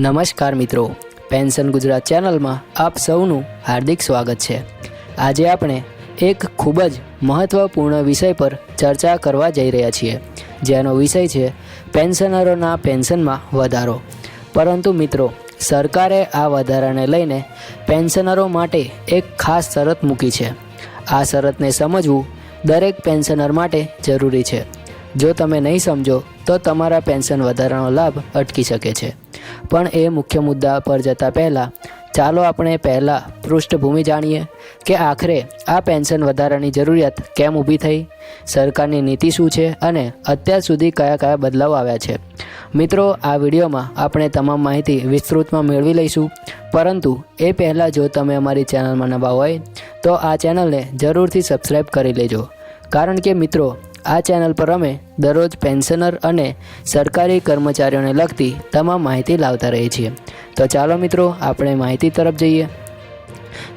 નમસ્કાર મિત્રો. પેન્શન ગુજરાત ચેનલમાં આપ સૌનું હાર્દિક સ્વાગત છે. આજે આપણે એક ખૂબ જ મહત્ત્વપૂર્ણ વિષય પર ચર્ચા કરવા જઈ રહ્યા છીએ. જેનો વિષય છે પેન્શનરોના પેન્શનમાં વધારો. પરંતુ મિત્રો, સરકારે આ વધારાને લઈને પેન્શનરો માટે એક ખાસ શરત મૂકી છે. આ શરતને સમજવું દરેક પેન્શનર માટે જરૂરી છે. જો તમે નહીં સમજો, તો તમારા પેન્શન વધારાનો લાભ અટકી શકે છે. પણ એ મુખ્ય મુદ્દા પર જતાં પહેલાં, ચાલો આપણે પહેલાં પૃષ્ઠભૂમિ જાણીએ કે આખરે આ પેન્શન વધારાની જરૂરિયાત કેમ ઊભી થઈ, સરકારની નીતિ શું છે અને અત્યાર સુધી કયા કયા બદલાવ આવ્યા છે. મિત્રો, આ વિડીયોમાં આપણે તમામ માહિતી વિસ્તૃતમાં મેળવી લઈશું, પરંતુ એ પહેલાં જો તમે અમારી ચેનલમાં નવા હોય, તો આ ચેનલને જરૂરથી સબસ્ક્રાઈબ કરી લેજો. કારણ કે મિત્રો આ ચેનલ પર અમે દરરોજ પેન્શનર અને સરકારી કર્મચારીઓને લગતી તમામ માહિતી લાવતા રહીએ છીએ. તો ચાલો મિત્રો, આપણે માહિતી તરફ જઈએ.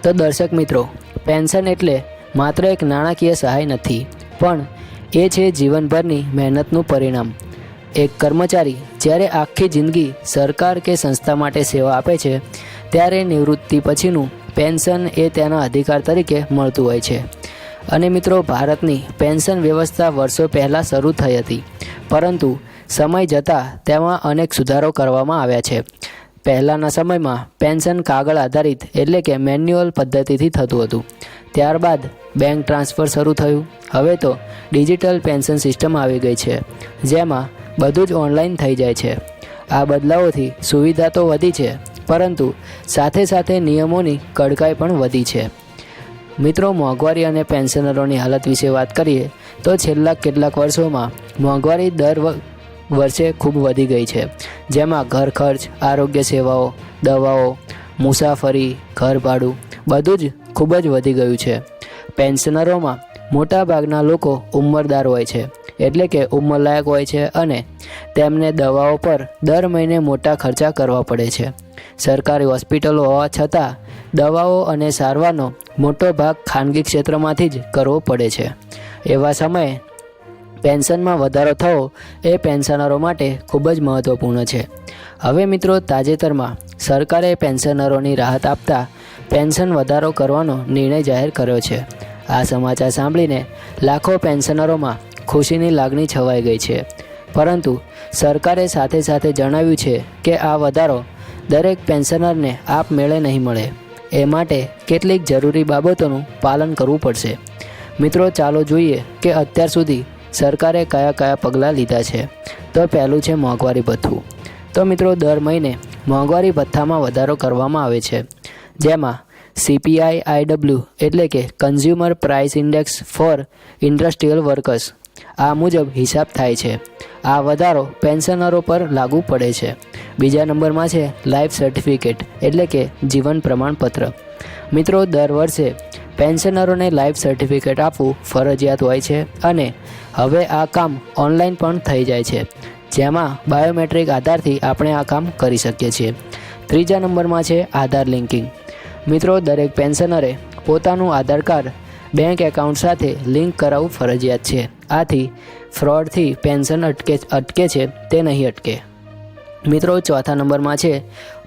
તો દર્શક મિત્રો, પેન્શન એટલે માત્ર એક નાણાકીય સહાય નથી, પણ એ છે જીવનભરની મહેનતનું પરિણામ. એક કર્મચારી જ્યારે આખી જિંદગી સરકાર કે સંસ્થા માટે સેવા આપે છે, ત્યારે નિવૃત્તિ પછીનું પેન્શન એ તેના અધિકાર તરીકે મળતું હોય છે. અને મિત્રો, ભારતની પેન્શન વ્યવસ્થા વર્ષો પહેલાં શરૂ થઈ હતી. પરંતુ સમય જતાં તેમાં અનેક સુધારો કરવામાં આવ્યા છે. પહેલાંના સમયમાં પેન્શન કાગળ આધારિત એટલે કે મેન્યુઅલ પદ્ધતિથી થતું હતું. ત્યારબાદ બેંક ટ્રાન્સફર શરૂ થયું. હવે તો ડિજિટલ પેન્શન સિસ્ટમ આવી ગઈ છે, જેમાં બધું જ ઓનલાઈન થઈ જાય છે. આ બદલાવોથી સુવિધા તો વધી છે, પરંતુ સાથે સાથે નિયમોની કડકાઈ પણ વધી છે. મિત્રો, મોંઘવારી અને પેન્શનરોની હાલત વિશે વાત કરીએ, તો છેલ્લા કેટલાક વર્ષોમાં મોંઘવારી દર વર્ષે ખૂબ વધી ગઈ છે. જેમાં ઘર ખર્ચ, આરોગ્ય સેવાઓ, દવાઓ, મુસાફરી ઘર ભાડું બધું જ ખૂબ જ વધી ગયું છે. પેન્શનરોમાં મોટાભાગના લોકો ઉંમરદાર હોય છે. એટલે કે ઉંમરલાયક હોય છે અને તેમને દવાઓ પર દર મહિને મોટા ખર્ચા કરવા પડે છે. સરકારી હોસ્પિટલો હોવા છતાં દવાઓ અને સારવારનો મોટો ભાગ ખાનગી ક્ષેત્રમાંથી જ કરવો પડે છે. એવા સમયે પેન્શનમાં વધારો થવો એ પેન્શનરો માટે ખૂબ જ મહત્ત્વપૂર્ણ છે. હવે મિત્રો તાજેતરમાં સરકારે પેન્શનરોની રાહત આપતા પેન્શન વધારો કરવાનો નિર્ણય જાહેર કર્યો છે. આ સમાચાર સાંભળીને લાખો પેન્શનરોમાં ખુશીની લાગણી છવાઈ ગઈ છે. પરંતુ સરકારે સાથે સાથે જણાવ્યું છે કે આ વધારો દરેક પેન્શનરને આપમેળે નહીં મળે. એ માટે કેટલીક જરૂરી બાબતોનું પાલન કરવું પડશે. મિત્રો, ચાલો જોઈએ કે અત્યાર સુધી સરકારે કયા કયા પગલાં લીધા છે. તો પહેલું છે મોંઘવારી ભથ્થું. તો મિત્રો, દર મહિને મોંઘવારી ભથ્થામાં વધારો કરવામાં આવે છે. જેમાં સીપીઆઈ આઈડબ્લ્યુ એટલે કે consumer price index for industrial workers આ મુજબ હિસાબ થાય છે. આ વધારો પેન્શનરો પર લાગુ પડે છે. બીજા નંબરમાં છે લાઈફ સર્ટિફિકેટ, એટલે કે જીવન પ્રમાણપત્ર. મિત્રો, દર વર્ષે પેન્શનરોને લાઈફ સર્ટિફિકેટ આપવું ફરજિયાત હોય છે અને હવે આ કામ ઓનલાઈન પણ થઈ જાય છે. જેમાં બાયોમેટ્રિક આધારથી આપણે આ કામ કરી શકીએ છીએ. ત્રીજા નંબરમાં છે આધાર લિંકિંગ. મિત્રો, દરેક પેન્શનરે પોતાનું આધાર કાર્ડ બેંક એકાઉન્ટ સાથે લિંક કરાવવું ફરજિયાત છે. આથી ફ્રોડથી પેન્શન અટકે અટકે છે, તે નહીં અટકે. મિત્રો, ચોથા નંબરમાં છે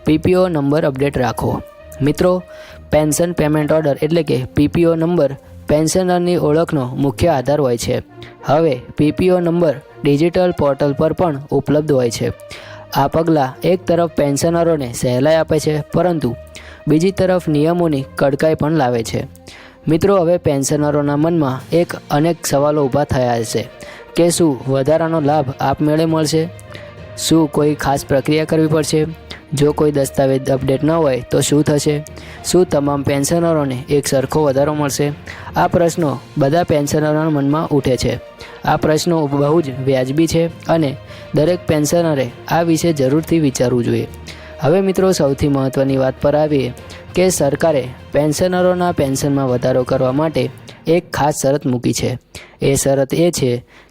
પીપીઓ નંબર અપડેટ રાખો. મિત્રો, પેન્શન પેમેન્ટ ઓર્ડર એટલે કે પીપીઓ નંબર પેન્શનરની ઓળખનો મુખ્ય આધાર હોય છે. હવે પીપીઓ નંબર ડિજિટલ પોર્ટલ પર પણ ઉપલબ્ધ હોય છે. આ પગલાં એક તરફ પેન્શનરોને સહેલાઈ આપે છે, પરંતુ બીજી તરફ નિયમોની કડકાઈ પણ લાવે છે. મિત્રો, હવે પેન્શનરોના મનમાં એક અનેક સવાલો ઊભા થયા હશે કે શું વધારાનો લાભ આપમેળે મળશે? શું કોઈ ખાસ પ્રક્રિયા કરવી પડશે? જો કોઈ દસ્તાવેજ અપડેટ ન હોય, તો શું થશે? શું તમામ પેન્શનરોને એક સરખો વધારો મળશે? આ પ્રશ્નો બધા પેન્શનરોના મનમાં ઉઠે છે. આ પ્રશ્નો બહુ જ વ્યાજબી છે અને દરેક પેન્શનરે આ વિશે જરૂરથી વિચારવું જોઈએ. હવે મિત્રો, સૌથી મહત્ત્વની વાત પર આવીએ કે સરકારે પેન્શનરોના પેન્શનમાં વધારો કરવા માટે એક ખાસ શરત મૂકી છે. એ શરત એ છે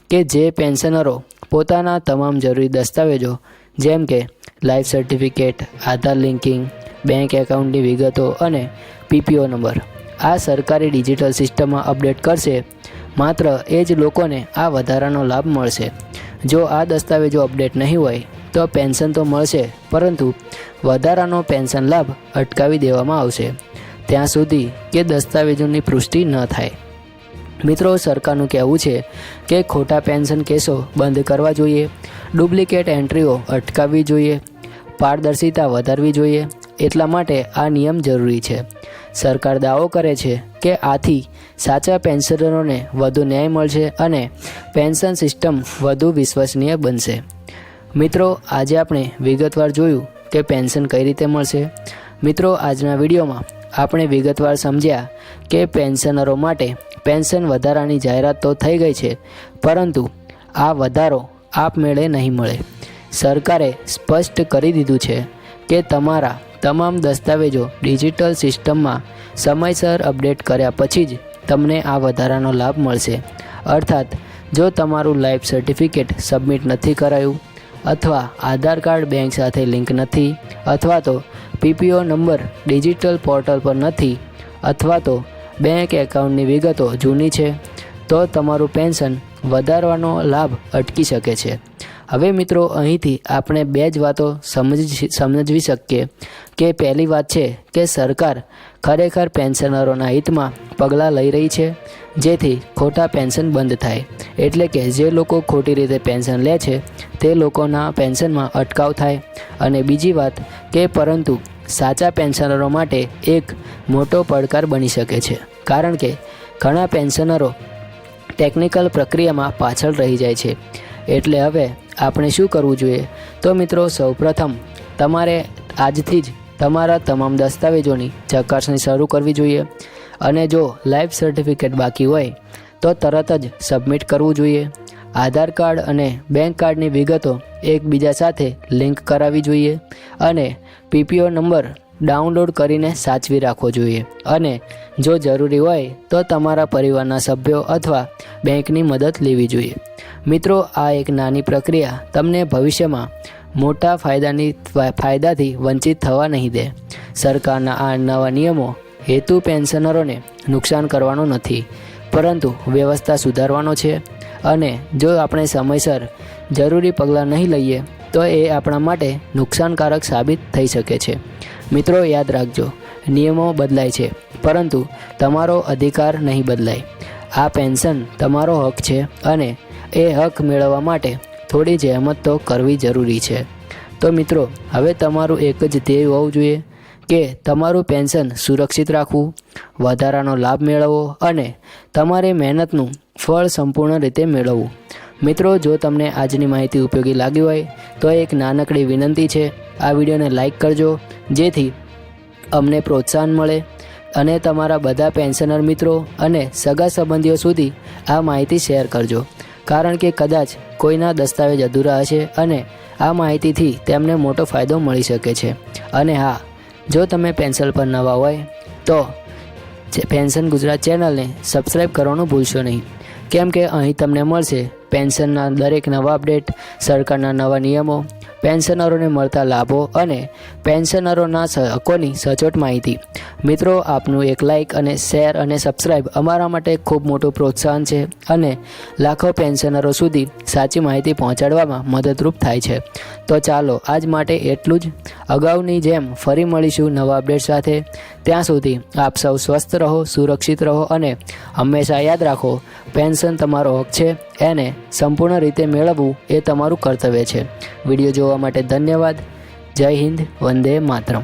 કે જે પેન્શનરો પોતાના તમામ જરૂરી દસ્તાવેજો, જેમ કે life certificate, Aadhaar linking, bank એકાઉન્ટની વિગતો અને પીપીઓ નંબર, આ સરકારી ડિજિટલ સિસ્ટમમાં અપડેટ કરશે, માત્ર એ જ લોકોને આ વધારાનો લાભ મળશે. જો આ દસ્તાવેજો અપડેટ નહીં હોય, તો પેન્શન તો મળશે, પરંતુ વધારાનો પેન્શન લાભ અટકાવી દેવામાં આવશે. ત્યાં સુધી કે દસ્તાવેજોની પુષ્ટિ ન થાય. મિત્રો, સરકારનું કહેવું છે કે ખોટા પેન્શન કેસો બંધ કરવા જોઈએ, ડુપ્લિકેટ એન્ટ્રીઓ અટકાવવી જોઈએ, પારદર્શિતા વધારવી જોઈએ, એટલા માટે આ નિયમ જરૂરી છે. સરકાર દાવો કરે છે કે આથી સાચા પેન્શનરોને વધુ ન્યાય મળશે અને પેન્શન સિસ્ટમ વધુ વિશ્વસનીય બનશે. મિત્રો, આજે આપણે વિગતવાર જોયું કે પેન્શન કઈ રીતે મળશે? મિત્રો, આજના વિડીયોમાં આપણે વિગતવાર સમજ્યા કે પેન્શનરો માટે પેન્શન વધારાની જાહેરાત તો થઈ ગઈ છે, પરંતુ આ વધારો આપમેળે નહીં મળે. સરકારે સ્પષ્ટ કરી દીધું છે કે તમારા તમામ દસ્તાવેજો ડિજિટલ સિસ્ટમમાં સમયસર અપડેટ કર્યા પછી જ તમને આ વધારાનો લાભ મળશે. અર્થાત, જો તમારું લાઈફ સર્ટિફિકેટ સબમિટ નથી કરાયું અથવા આધાર કાર્ડ બેંક સાથે લિંક નથી, અથવા તો પીપીઓ નંબર ડિજિટલ પોર્ટલ પર નથી, અથવા તો બેંક એકાઉન્ટની વિગતો જૂની છે, તો તમારું પેન્શન વધારવાનો લાભ અટકી શકે છે. હવે મિત્રો, અહીંથી આપણે બે જ વાતો સમજી સમજવી શકીએ કે પહેલી વાત છે કે સરકાર ખરેખર પેન્શનરોના હિતમાં પગલાં લઈ રહી છે, જેથી ખોટા પેન્શન બંધ થાય. એટલે કે જે લોકો ખોટી રીતે પેન્શન લે છે, તે લોકોના પેન્શનમાં અટકાવ થાય. અને બીજી વાત કે પરંતુ સાચા પેન્શનરો માટે એક મોટો પડકાર બની શકે છે. કારણ કે ઘણા પેન્શનરો ટેકનિકલ પ્રક્રિયામાં પાછળ રહી જાય છે. એટલે હવે આપણે શું કરવું જોઈએ? તો મિત્રો, સૌપ્રથમ તમારે આજથી જ તમારા તમામ દસ્તાવેજોની ચકાસણી શરૂ કરવી જોઈએ. અને જો લાઈફ સર્ટિફિકેટ બાકી હોય, તો તરત જ સબમિટ કરવું જોઈએ. આધાર કાર્ડ અને બેંક કાર્ડની વિગતો એકબીજા સાથે લિંક કરાવવી જોઈએ. અને પીપીઓ નંબર ડાઉનલોડ કરીને સાચવી રાખવો જોઈએ. અને જો જરૂરી હોય, તો તમારા પરિવારના સભ્યો અથવા બેંકની મદદ લેવી જોઈએ. મિત્રો, આ એક નાની પ્રક્રિયા તમને ભવિષ્યમાં મોટા ફાયદાની ફાયદાથી વંચિત થવા નહીં દે. સરકારના આ નવા નિયમો હેતુ પેન્શનરોને નુકસાન કરવાનો નથી, પરંતુ વ્યવસ્થા સુધારવાનો છે. અને જો આપણે સમયસર જરૂરી પગલાં નહીં લઈએ, તો એ આપણા માટે નુકસાનકારક સાબિત થઈ શકે છે. મિત્રો, યાદ રાખજો, નિયમો બદલાય છે, પરંતુ તમારો અધિકાર નહીં બદલાય. આ પેન્શન તમારો હક છે અને એ હક મેળવવા માટે થોડી જહેમત તો કરવી જરૂરી છે. તો મિત્રો, હવે તમારું એક જ ધ્યેય હોવું જોઈએ કે તમારું પેન્શન સુરક્ષિત રાખવું, વધારાનો લાભ મેળવવો અને તમારી મહેનતનું ફળ સંપૂર્ણ રીતે મેળવવું. મિત્રો, જો તમને આજની માહિતી ઉપયોગી લાગી હોય, તો એક નાનકડી વિનંતી છે. આ વિડીયોને લાઇક કરજો, જેથી અમને પ્રોત્સાહન મળે અને તમારા બધા પેન્શનર મિત્રો અને સગા સંબંધીઓ સુધી આ માહિતી શેર કરજો. કારણ કે કદાચ કોઈના દસ્તાવેજ અધૂરા હશે અને આ માહિતીથી તેમને મોટો ફાયદો મળી શકે છે. અને હા, જો તમે પેન્શન પર નવા હોય, તો પેન્શન ગુજરાત ચેનલને સબસ્ક્રાઈબ કરવાનું ભૂલશો નહીં. કેમ કે અહીં તમને મળશે પેન્શનના દરેક નવા અપડેટ, સરકારના નવા નિયમો, પેન્શનરોને મળતા લાભો અને પેન્શનરોના હકોની સચોટ માહિતી. મિત્રો, આપનું એક લાઇક અને શેર અને સબસ્ક્રાઇબ અમારા માટે ખૂબ મોટું પ્રોત્સાહન છે અને લાખો પેન્શનરો સુધી સાચી માહિતી પહોંચાડવામાં મદદરૂપ થાય છે. તો ચાલો આજ માટે એટલું જ. અગાઉની જેમ ફરી મળીશું નવા અપડેટ સાથે. ત્યાં સુધી આપ સૌ સ્વસ્થ રહો, સુરક્ષિત રહો અને હંમેશા યાદ રાખો, પેન્શન તમારો હક છે, એને સંપૂર્ણ રીતે મેળવવું એ તમારું કર્તવ્ય છે. વીડિયો જોવા માટે ધન્યવાદ. જય હિન્દ, વંદે માતરમ.